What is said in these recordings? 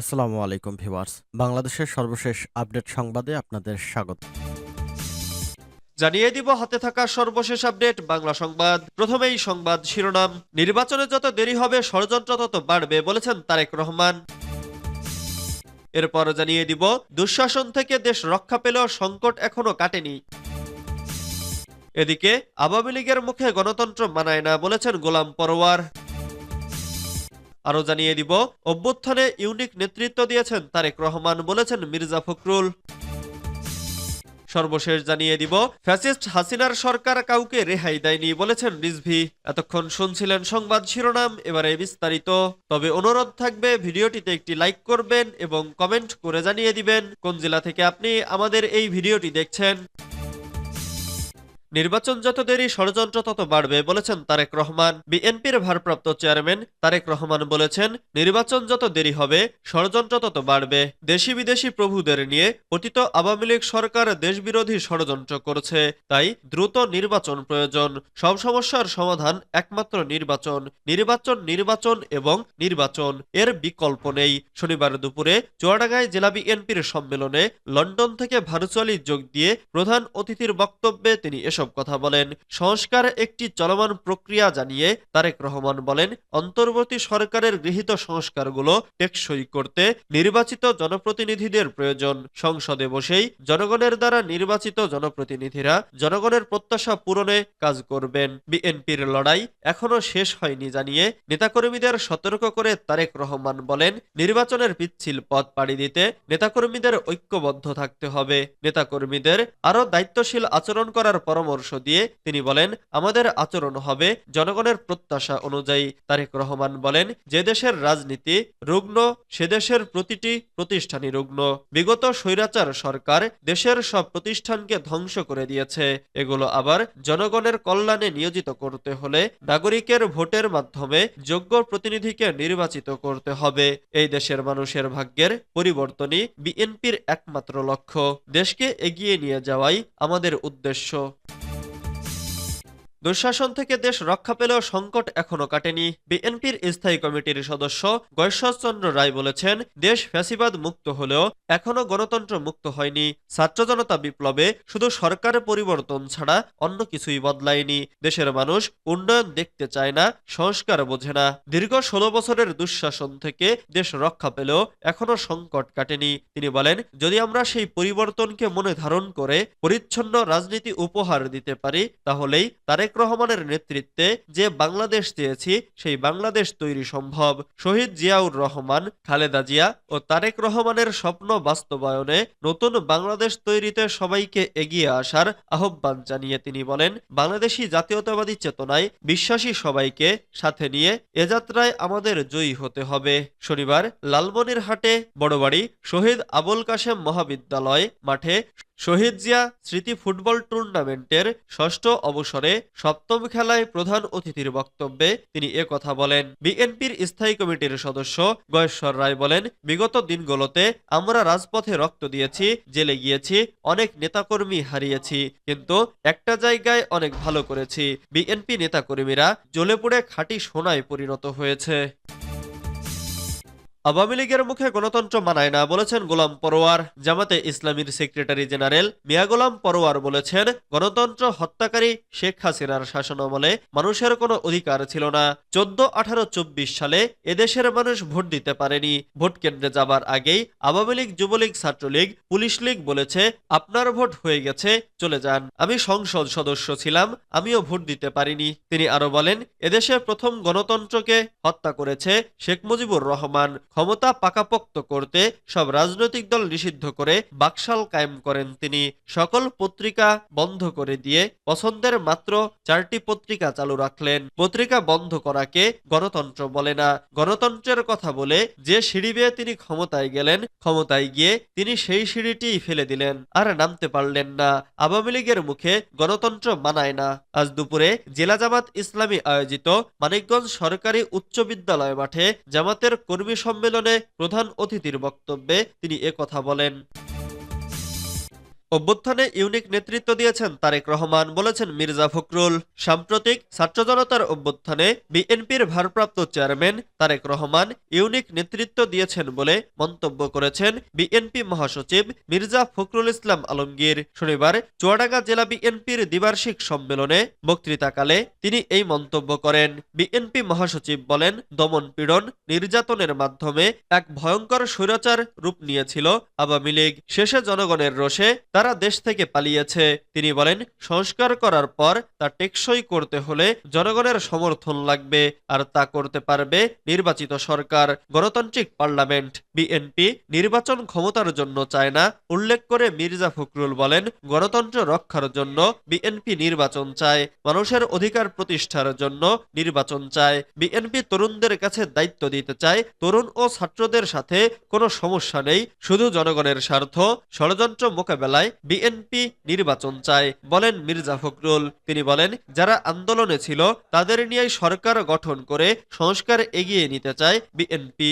আসসালামু আলাইকুম ভিউয়ার্স। বাংলাদেশের সর্বশেষ আপডেট সংবাদে আপনাদের স্বাগত। জানিয়ে দিব, হাতে থাকা সর্বশেষ আপডেট, বাংলা সংবাদ। প্রথমেই সংবাদ শিরোনাম, নির্বাচনে যত দেরি হবে, ষড়যন্ত্র তত বাড়বে, বলেছেন তারেক রহমান। এরপর জানিয়ে দিব, দুঃশাসন থেকে দেশ রক্ষা পেলেও সংকট এখনও কাটেনি। এদিকে, আওয়ামী লীগের মুখে গণতন্ত্র মানায় না, বলেছেন গোলাম পরোয়ার। আরও জানিয়ে দিব, অভ্যুত্থানে ইউনিক নেতৃত্ব দিয়েছেন তারেক রহমান বলেছেন মির্জা ফখরুল। সর্বশেষ জানিয়ে দিব, ফ্যাসিস্ট হাসিনার সরকার কাউকে রেহাই দেয়নি বলেছেন রিজভি। এতক্ষণ শুনছিলেন সংবাদ শিরোনাম, এবারে বিস্তারিত। তবে অনুরোধ থাকবে, ভিডিওটিতে একটি লাইক করবেন এবং কমেন্ট করে জানিয়ে দিবেন কোন জেলা থেকে আপনি আমাদের এই ভিডিওটি দেখছেন। নির্বাচন যত দেরি, ষড়যন্ত্র তত বাড়বে, বলেছেন তারেক রহমান। বিএনপির ভারপ্রাপ্ত চেয়ারম্যান তারেক রহমান বলেছেন, নির্বাচন যত দেরি হবে, ষড়যন্ত্র তত বাড়বে। দেশি বিদেশি প্রভুদের নিয়ে অতীত আওয়ামী লীগ সরকার দেশবিরোধী ষড়যন্ত্র করছে, তাই দ্রুত নির্বাচন প্রয়োজন। সব সমস্যার সমাধান একমাত্র নির্বাচন নির্বাচন নির্বাচন এবং নির্বাচন। এর বিকল্প নেই। শনিবার দুপুরে চুয়াডাঙ্গায় জেলা বিএনপির সম্মেলনে লন্ডন থেকে ভার্চুয়ালি যোগ দিয়ে প্রধান অতিথির বক্তব্যে তিনি এসব কথা বলেন। সংস্কার একটি চলমান প্রক্রিয়া জানিয়ে তারেক রহমান বলেন, অন্তর্বর্তী সরকারের গৃহীত সংস্কারগুলো টেকসই করতে নির্বাচিত জনপ্রতিনিধিদের প্রয়োজন। সংসদে বসেই জনগণের দ্বারা নির্বাচিত জনপ্রতিনিধিরা জনগণের প্রত্যাশা পূরণে কাজ করবেন। বিএনপির লড়াই এখনও শেষ হয়নি জানিয়ে নেতাকর্মীদের সতর্ক করে তারেক রহমান বলেন, নির্বাচনের পিচ্ছিল পথ পাড়ি দিতে নেতাকর্মীদের ঐক্যবদ্ধ থাকতে হবে। নেতাকর্মীদের আরও দায়িত্বশীল আচরণ করার পরামর্শ দিয়ে তিনি বলেন, আমাদের আচরণ হবে জনগণের প্রত্যাশা অনুযায়ী। তারেক রহমান বলেন, যে দেশের রাজনীতি রুগ্ন, সে দেশের প্রতিটি প্রতিষ্ঠানই রুগ্ন। বিগত স্বৈরাচার সরকার দেশের সব প্রতিষ্ঠানকে ধ্বংস করে দিয়েছে। এগুলো আবার জনগণের কল্যাণে নিয়োজিত করতে হলে নাগরিকের ভোটের মাধ্যমে যোগ্য প্রতিনিধিকে নির্বাচিত করতে হবে। এই দেশের মানুষের ভাগ্যের পরিবর্তনই বিএনপির একমাত্র লক্ষ্য। দেশকে এগিয়ে নিয়ে যাওয়াই আমাদের উদ্দেশ্য। দুঃশাসন থেকে দেশ রক্ষা পেলেও সংকট এখনও কাটেনি। বিএনপির স্থায়ী কমিটির সদস্য গৈশ্বরচন্দ্র রায় বলেছেন, দেশ ফ্যাসিবাদ মুক্ত হলেও এখনও গণতন্ত্র মুক্ত হয়নি। ছাত্র জনতা বিপ্লবে শুধু সরকারের পরিবর্তন ছাড়া অন্য কিছুই বদলায়নি। দেশের মানুষ উন্নয়ন দেখতে চায় না, সংস্কার বোঝে না। দীর্ঘ ষোলো বছরের দুঃশাসন থেকে দেশ রক্ষা পেলেও এখনও সংকট কাটেনি। তিনি বলেন, যদি আমরা সেই পরিবর্তনকে মনে ধারণ করে পরিচ্ছন্ন রাজনীতি উপহার দিতে পারি, তাহলেই তারেক রহমানের নেতৃত্বে যে বাংলাদেশ চেয়েছি সেই বাংলাদেশ তৈরি সম্ভব। শহীদ জিয়াউর রহমান, খালেদা জিয়া ও তারেক রহমানের স্বপ্ন বাস্তবায়নে নতুন বাংলাদেশ তৈরিতে সবাইকে এগিয়ে আসার আহ্বান জানিয়ে তিনি বলেন, বাংলাদেশি জাতীয়তাবাদী চেতনায় বিশ্বাসী সবাইকে সাথে নিয়ে এ যাত্রায় আমাদের জয়ী হতে হবে। শনিবার লালমনিরহাটে বড়বাড়ি শহীদ আবুল কাশেম মহাবিদ্যালয় মাঠে শহীদ জিয়া স্মৃতি ফুটবল টুর্নামেন্টের ষষ্ঠ অবসরে সপ্তম খেলায় প্রধান অতিথির বক্তব্যে তিনি এ কথা বলেন। বিএনপির স্থায়ী কমিটির সদস্য গয়েশ্বর রায় বলেন, বিগত দিনগুলোতে আমরা রাজপথে রক্ত দিয়েছি, জেলে গিয়েছি, অনেক নেতাকর্মী হারিয়েছি, কিন্তু একটা জায়গায় অনেক ভালো করেছি। বিএনপি নেতাকর্মীরা জ্বলে পুড়ে খাঁটি সোনায় পরিণত হয়েছে। আওয়ামী লীগের মুখে গণতন্ত্র মানায় না বলেছেন গোলাম পরোয়ার। জামাতে ইসলামীর সেক্রেটারি জেনারেল মিয়া গোলাম পরোয়ার বলেছেন, গণতন্ত্র হত্যাকারী শেখ হাসিনার শাসনামলে মানুষের কোনো অধিকার ছিল না। চোদ্দ আঠারো চব্বিশ সালে এদেশের মানুষ ভোট দিতে পারেনি। ভোট কেন্দ্রে যাবার আগেই Awami League, Jubo League, Chhatra League, police league বলেছে, আপনার ভোট হয়ে গেছে, চলে যান। আমি সংসদ সদস্য ছিলাম, আমিও ভোট দিতে পারিনি। তিনি আরও বলেন, এদেশে প্রথম গণতন্ত্রকে হত্যা করেছে শেখ মুজিবুর রহমান। ক্ষমতা পাকাপোক্ত করতে সব রাজনৈতিক দল নিষিদ্ধ করে বাকশাল কায়েম করেন তিনি। সকল পত্রিকা বন্ধ করে দিয়ে পছন্দের মাত্র চারটি পত্রিকা চালু রাখলেন। পত্রিকা বন্ধ করাকে গণতন্ত্র বলে না। গণতন্ত্রের কথা বলে যে সিঁড়ি বেয়ে তিনি ক্ষমতায় গেলেন, ক্ষমতায় গিয়ে তিনি সেই সিঁড়িটিই ফেলে দিলেন। আর নামতে পারলেন না। আওয়ামী লীগের মুখে গণতন্ত্র মানায় না। আজ দুপুরে জেলা জামাত ইসলামী আয়োজিত মানিকগঞ্জ সরকারি উচ্চ বিদ্যালয় মাঠে জামাতের কর্মী সম্মেলনে প্রধান অতিথির বক্তব্যে তিনি কথা বলেন। অভ্যুত্থানে ইউনিক নেতৃত্ব দিয়েছেন তারেক রহমান বলেছেন মির্জা ফখরুল। সাম্প্রতিক ছাত্র জনতার অভ্যুত্থানে বিএনপির ভারপ্রাপ্ত চেয়ারম্যান তারেক রহমান ইউনিক নেতৃত্ব দিয়েছেন বলে মন্তব্য করেছেন বিএনপি মহাসচিব মির্জা ফখরুল ইসলাম আলমগীর। শনিবার চুয়াডাঙ্গা জেলা বিএনপির দ্বিবার্ষিক সম্মেলনে বক্তৃতাকালে তিনি এই মন্তব্য করেন। বিএনপি মহাসচিব বলেন, দমন পীড়ন নির্যাতনের মাধ্যমে এক ভয়ঙ্কর স্বৈরাচার রূপ নিয়েছিল আওয়ামী লীগ। শেষে জনগণের রোষে তারা দেশ থেকে পালিয়েছে, তিনি বলেন, সংস্কার করার পর তা টেকসই করতে হলে জনগণের সমর্থন লাগবে আর তা করতে পারবে নির্বাচিত সরকার। গণতান্ত্রিক পার্লামেন্ট, বিএনপি, নির্বাচন ক্ষমতার জন্য চায় না, উল্লেখ করে মির্জা ফখরুল বলেন, গণতন্ত্র রক্ষার জন্য বিএনপি নির্বাচন চায়, মানুষের অধিকার প্রতিষ্ঠার জন্য নির্বাচন চায়। বিএনপি তরুণদের কাছে দায়িত্ব দিতে চায়, তরুণ ও ছাত্রদের সাথে কোনো সমস্যা নেই, শুধু জনগণের স্বার্থ। ষড়যন্ত্র মোকাবেলায় বিএনপি নির্বাচন চায়। বলেন মির্জা ফখরুল। তিনি বলেন, যারা আন্দোলনে ছিল, তাদের নিয়ে সরকার গঠন করে সংস্কার এগিয়ে নিতে চায় বিএনপি।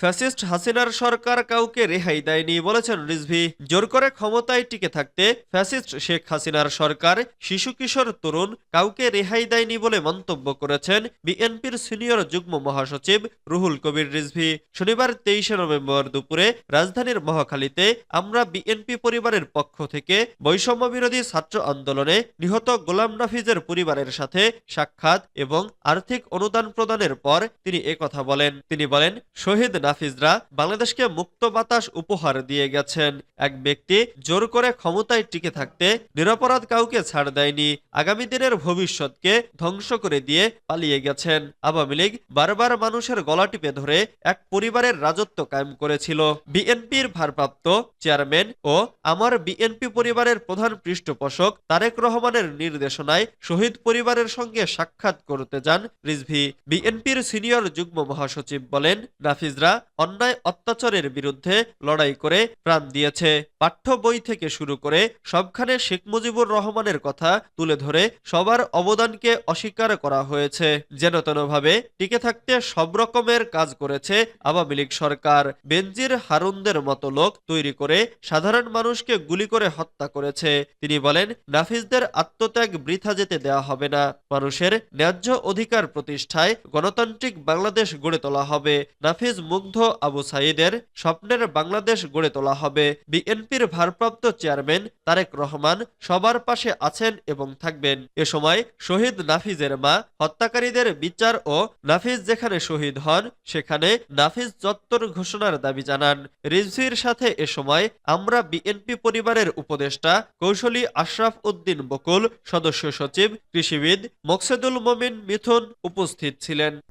ফ্যাসিস্ট হাসিনার সরকার কাউকে রেহাই দেয়নি বলেছেন রিজভি। জোর করে ক্ষমতায় টিকে থাকতে ফ্যাসিস্ট শেখ হাসিনার সরকার শিশু কিশোর তরুণ কাউকে রেহাই দেয়নি বলে মন্তব্য করেছেন বিএনপির সিনিয়র যুগ্ম মহাসচিব রুহুল কবির রিজভি। শনিবার তেইশে নভেম্বর দুপুরে রাজধানীর মহাখালীতে আমরা বিএনপি পরিবারের পক্ষ থেকে বৈষম্য বিরোধী ছাত্র আন্দোলনে নিহত গোলাম নাফিজের পরিবারের সাথে সাক্ষাৎ এবং আর্থিক অনুদান প্রদানের পর তিনি একথা বলেন। তিনি বলেন, শহীদ নাফিজরা বাংলাদেশকে মুক্ত বাতাস উপহার দিয়ে গেছেন। এক ব্যক্তি জোর করে ক্ষমতায় টিকে থাকতে নিরপরাধ কাউকে ছাড় দেয়নি, আগামী দিনের ভবিষ্যৎকে ধ্বংস করে দিয়ে পালিয়ে গেছেন। আওয়ামী লীগ বারবার মানুষের গলা টিপে ধরে এক পরিবারের রাজত্ব কায়েম করেছিল। বিএনপির ভারপ্রাপ্ত চেয়ারম্যান ও আমার বিএনপি পরিবারের প্রধান পৃষ্ঠপোষক তারেক রহমানের নির্দেশনায় শহীদ পরিবারের সঙ্গে সাক্ষাৎ করতে যান রিজভি। বিএনপির সিনিয়র যুগ্ম মহাসচিব বলেন নাফিজরা অন্যায় অত্যাচারের বিরুদ্ধে লড়াই করে প্রাণ দিয়েছে। পাঠ্য বই থেকে শুরু করে সবখানে শেখ মুজিবুর রহমানের কথা তুলে ধরে সবার অবদানকে অস্বীকার করা হয়েছে। যেন তেনভাবে টিকে থাকতে সব রকমের কাজ করেছে আওয়ামী লীগ সরকার। বেনজির হারুনদের মতো লোক তৈরি করে সাধারণ মানুষকে গুলি করে হত্যা করেছে। তিনি বলেন নাফিজদের আত্মত্যাগ বৃথা যেতে দেওয়া হবে না। মানুষের ন্যায্য অধিকার প্রতিষ্ঠায় গণতান্ত্রিক বাংলাদেশ গড়ে তোলা হবে। নাফিজ মুগ্ধ আবু সাইদের স্বপ্নের বাংলাদেশ গড়ে তোলা হবে। বিএনপির ভারপ্রাপ্ত চেয়ারম্যান তারেক রহমান সবার পাশে আছেন এবং থাকবেন। এ সময় শহীদ নাফিজের মা, হত্যাকারীদের বিচার ও নাফিজ যেখানে শহীদ হন, সেখানে নাফিজ চত্বর ঘোষণার দাবি জানান। রিজভির সাথে এ সময় আমরা বিএনপি পরিবারের উপদেষ্টা কৌশলী আশরাফ উদ্দিন বকুল, সদস্য সচিব, কৃষিবিদ মকসেদুল মমিন মিথুন উপস্থিত ছিলেন।